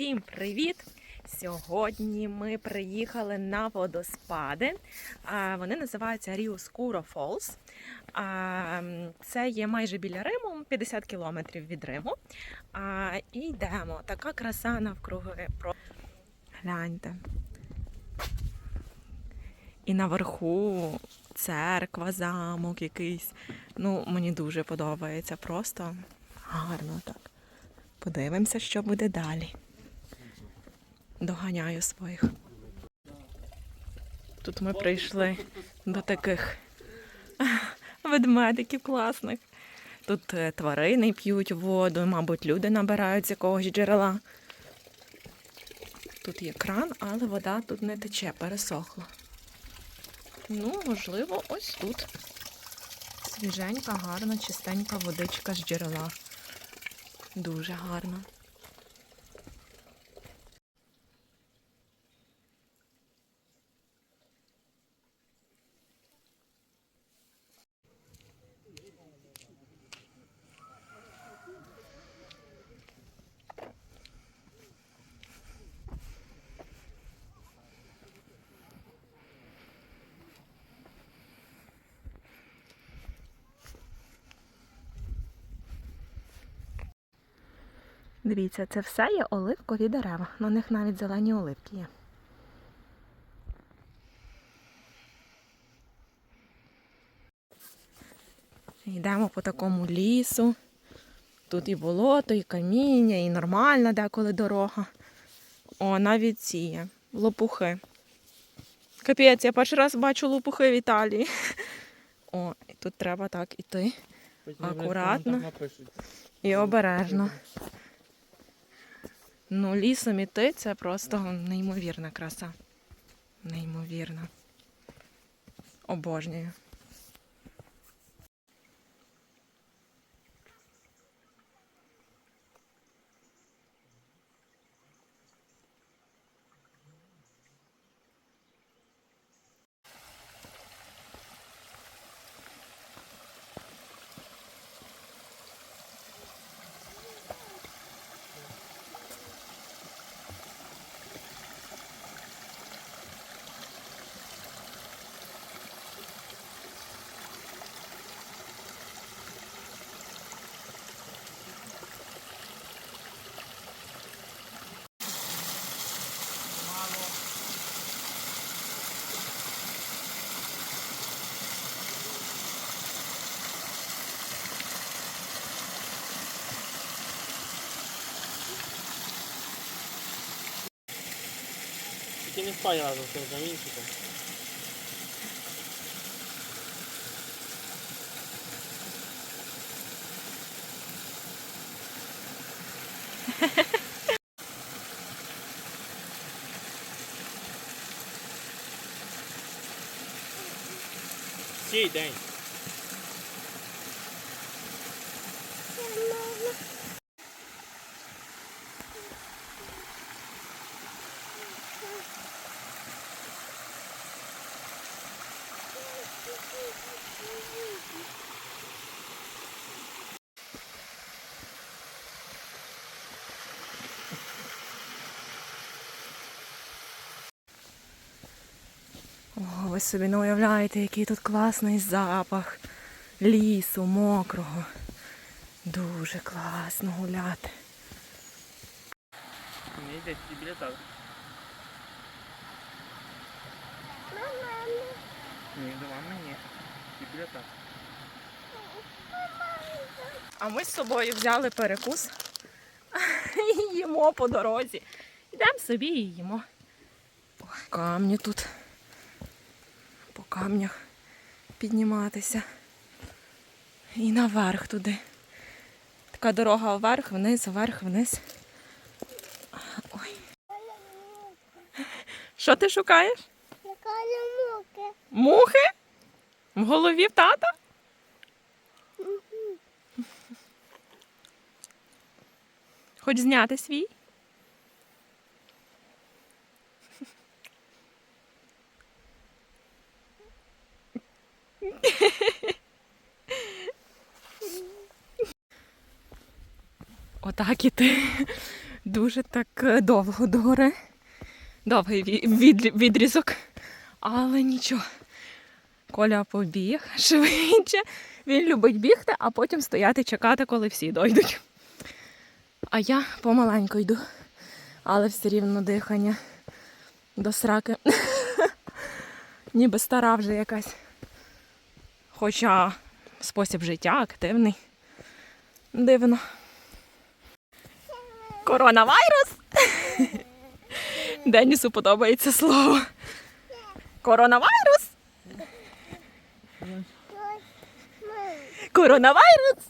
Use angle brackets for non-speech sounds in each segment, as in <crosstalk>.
Всім привіт! Сьогодні ми приїхали на водоспади. Вони називаються Ріоскуро Фолс. Це є майже біля Риму, 50 кілометрів від Риму. І йдемо. Така краса навкруги. Гляньте. І наверху церква, замок якийсь. Ну, мені дуже подобається. Просто гарно так. Подивимося, що буде далі. Доганяю своїх. Тут ми прийшли до таких ведмедиків класних. Тут е, тварини п'ють воду, мабуть, люди набирають з якогось джерела. Тут є кран, але вода тут не тече, пересохла. Ну, можливо, ось тут. Свіженька, гарна, чистенька водичка з джерела. Дуже гарно. Дивіться, це все є оливкові дерева. На них навіть зелені оливки є. Йдемо по такому лісу. Тут і болото, і каміння, і нормальна деколи дорога. О, навіть ці є. Лопухи. Капець, я перший раз бачу лопухи в Італії. <laughs> О, і тут треба так іти. Акуратно. І обережно. Ну, лісом іти це просто неймовірна краса. Неймовірна. Обожнюю. Тільки не впай разом з О, ви собі не уявляєте, який тут класний запах лісу, мокрого. Дуже класно гуляти. Не йде біля так. Ті. А ми з собою взяли перекус і їмо по дорозі. Йдемо собі і їмо. Ой, камні тут. По камнях підніматися. І наверх туди. Така дорога вверх, вниз, вверх, вниз. Ой. Що ти шукаєш? Шукаю муки. Мухи? В голові в тата? Хоч зняти свій? Отак іти дуже так е, довго до гори. Довгий ві- відрізок. Але нічого. Коля побіг <laughs> швидше. Він любить бігти, а потім стояти чекати, коли всі дойдуть. А я помаленьку йду. Але все рівно дихання до сраки. <laughs> Ніби стара вже якась. Хоча спосіб життя активний. Дивно. Коронавірус. <laughs> Денісу подобається слово. Коронавірус. Коронавірус.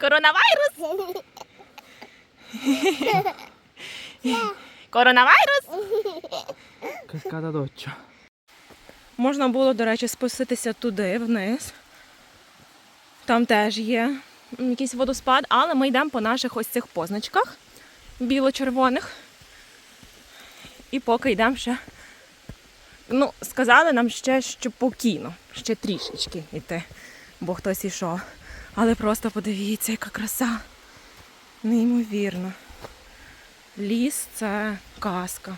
Коронавірус. Коронавірус. Cascata doccia. Можна було, до речі, спуститися туди вниз. Там теж є якийсь водоспад, але ми йдемо по наших ось цих позначках біло-червоних. І поки йдемо ще. Ну, сказали нам ще, що покійно, ще трішечки йти, бо хтось ішов. Але просто подивіться, яка краса. Неймовірно. Ліс це казка.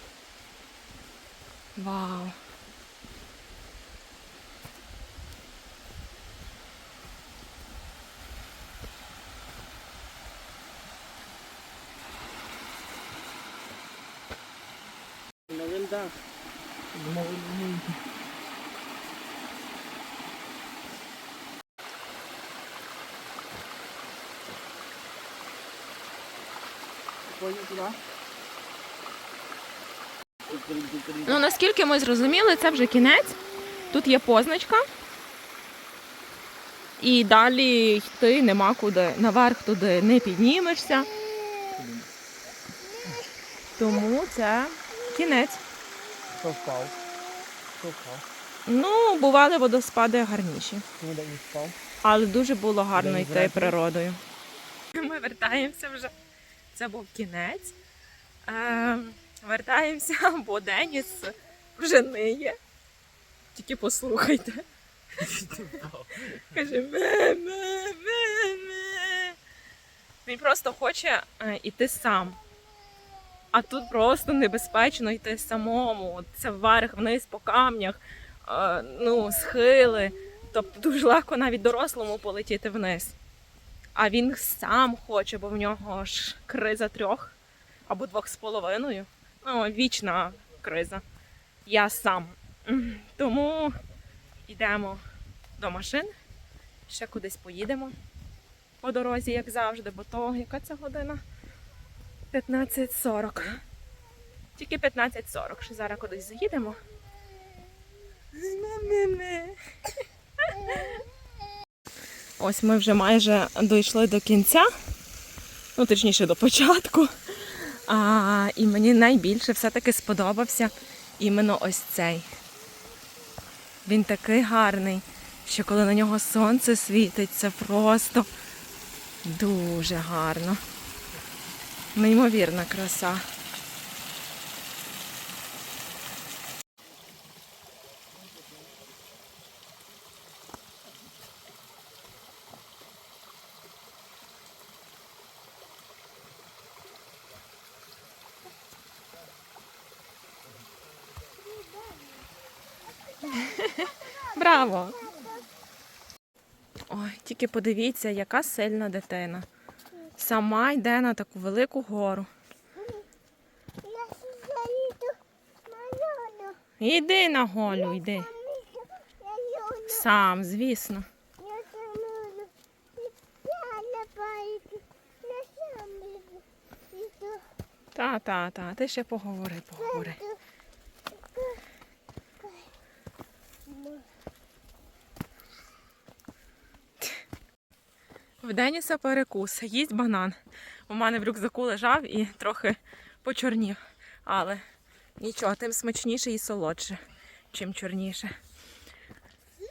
Вау. Maganda. Ну, наскільки ми зрозуміли, це вже кінець. Тут є позначка. І далі йти нема куди. Наверх туди не піднімешся. Тому це кінець. Хто впав? Хто впав? Ну, бували водоспади гарніші. Ну, де не впав. Але дуже було гарно День йти зрадник. природою. <laughs> Ми вертаємося вже. Це був кінець. Е, вертаємося, <laughs> бо Деніс вже ниє. Тільки послухайте. Каже ме ме ме ме Він просто хоче е, йти сам. А тут просто небезпечно йти самому. Це вверх, вниз по камнях, е, ну, схили. Тобто дуже легко навіть дорослому полетіти вниз. А він сам хоче, бо в нього ж криза трьох або двох з половиною. Ну, вічна криза. Я сам. Тому йдемо до машин, ще кудись поїдемо по дорозі, як завжди, бо то яка це година? 15.40. Тільки 15.40, що зараз кудись заїдемо. <laughs> Ось ми вже майже дійшли до кінця, ну точніше до початку. А, і мені найбільше все-таки сподобався іменно ось цей. Він такий гарний, що коли на нього сонце світить, це просто дуже гарно. Неймовірна краса. Браво! Ой, тільки подивіться, яка сильна дитина. Сама йде на таку велику гору. Заїду на. Голю, йди. Сам, звісно. Та, та, та, ти ще поговори, поговори. В Деніса перекус, їсть банан. У мене в рюкзаку лежав і трохи почорнів. Але нічого, тим смачніше і солодше, чим чорніше.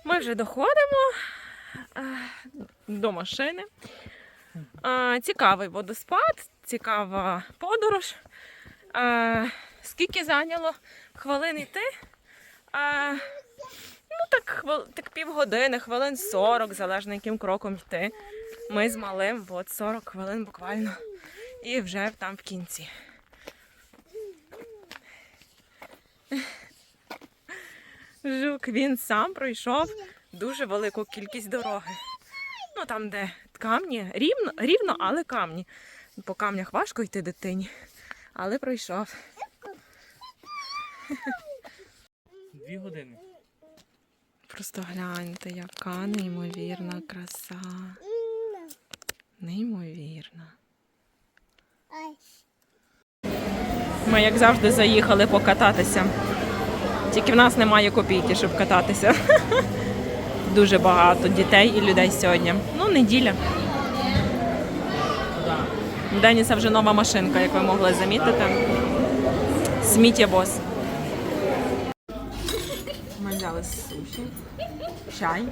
Ми вже доходимо е, до машини. Е, Цікавий водоспад, цікава подорож. Е, Скільки зайняло хвилин йти? Ну, так, так півгодини, хвилин 40, залежно яким кроком йти. Ми з малим от 40 хвилин буквально. І вже там в кінці. Жук, він сам пройшов дуже велику кількість дороги. Ну там, де камні, рівно, рівно, але камні. По камнях важко йти дитині, але пройшов. Дві години. Просто гляньте, яка неймовірна краса. Неймовірна. Ай. Ми, як завжди, заїхали покататися. Тільки в нас немає копійки, щоб кататися. <laughs> Дуже багато дітей і людей сьогодні. Ну, неділя. У Деніса вже нова машинка, як ви могли замітити. Сміттєвоз. Ми взяли суші, чай.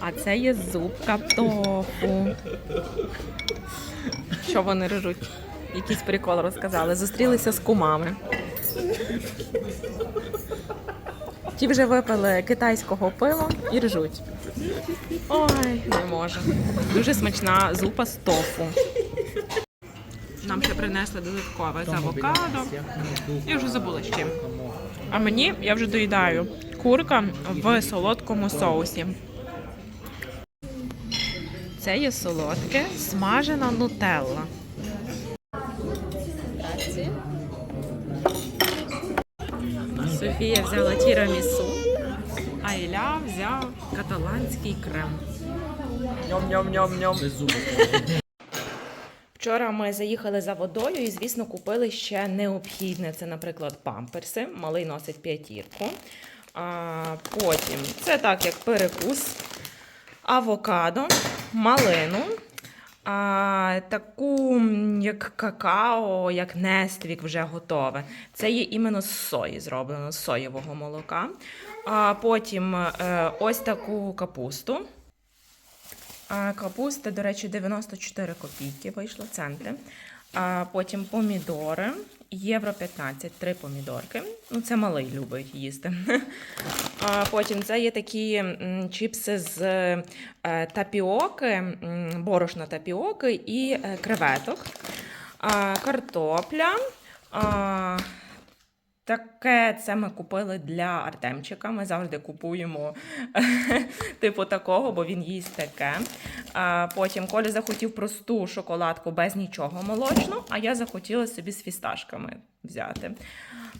А це є зубка тофу. Що вони режуть? Якийсь прикол розказали. Зустрілися з кумами. Ті вже випили китайського пива і ржуть. Ой, не можу. Дуже смачна зупа з тофу. Нам ще принесли додаткове з авокадо. Я вже забула з чим. А мені я вже доїдаю курка в солодкому соусі. Це є солодке, смажена нутелла. Софія взяла тірамісу, а Ілля взяв каталанський крем. Ням-ням-ням-ням. Вчора ми заїхали за водою і, звісно, купили ще необхідне. Це, наприклад, памперси. Малий носить п'ятірку. А, потім це так, як перекус, авокадо, малину, а, таку як какао, як нествік вже готове. Це є іменно з сої зроблено, з соєвого молока. А, потім е, ось таку капусту. А капуста, до речі, 94 копійки вийшло центи. А потім помідори, євро 15, три помідорки. Ну, це малий любить їсти. <laughs> А потім це є такі чіпси з е, тапіоки, борошна тапіоки і е, креветок. Картопля. Таке це ми купили для Артемчика. Ми завжди купуємо <laughs> типу такого, бо він їсть таке. А потім Коля захотів просту шоколадку без нічого молочну, а я захотіла собі з фісташками взяти.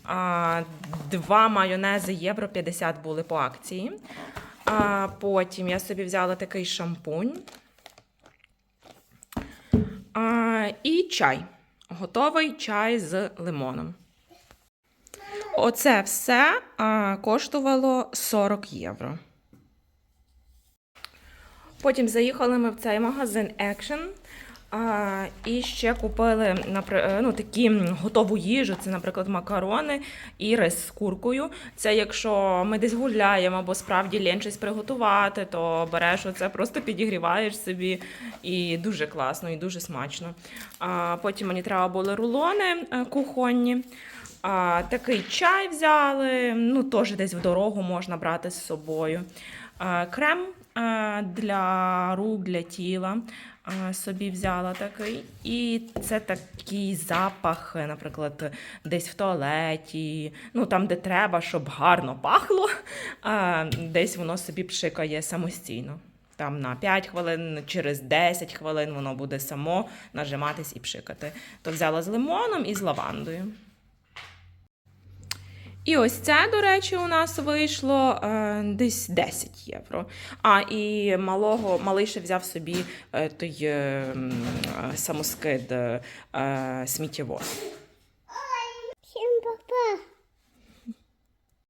А, два майонези євро 50 були по акції. А потім я собі взяла такий шампунь. А, і чай. Готовий чай з лимоном. Оце все а, коштувало 40 євро. Потім заїхали ми в цей магазин Action. А, і ще купили е, ну, такі готову їжу. Це, наприклад, макарони і рис з куркою. Це якщо ми десь гуляємо або справді лень щось приготувати, то береш оце, просто підігріваєш собі і дуже класно, і дуже смачно. А, потім мені треба були рулони е, кухонні. А, такий чай взяли, ну теж десь в дорогу можна брати з собою. А, крем а, для рук, для тіла собі взяла такий. І це такий запах, наприклад, десь в туалеті, ну там, де треба, щоб гарно пахло, а, десь воно собі пшикає самостійно. Там на 5 хвилин, через 10 хвилин воно буде само нажиматись і пшикати. То взяла з лимоном і з лавандою. І ось це, до речі, у нас вийшло е, десь 10 євро. А і малого, малий ще взяв собі е, той е, е самоскид е, е, сміттєвоз. Всім папа!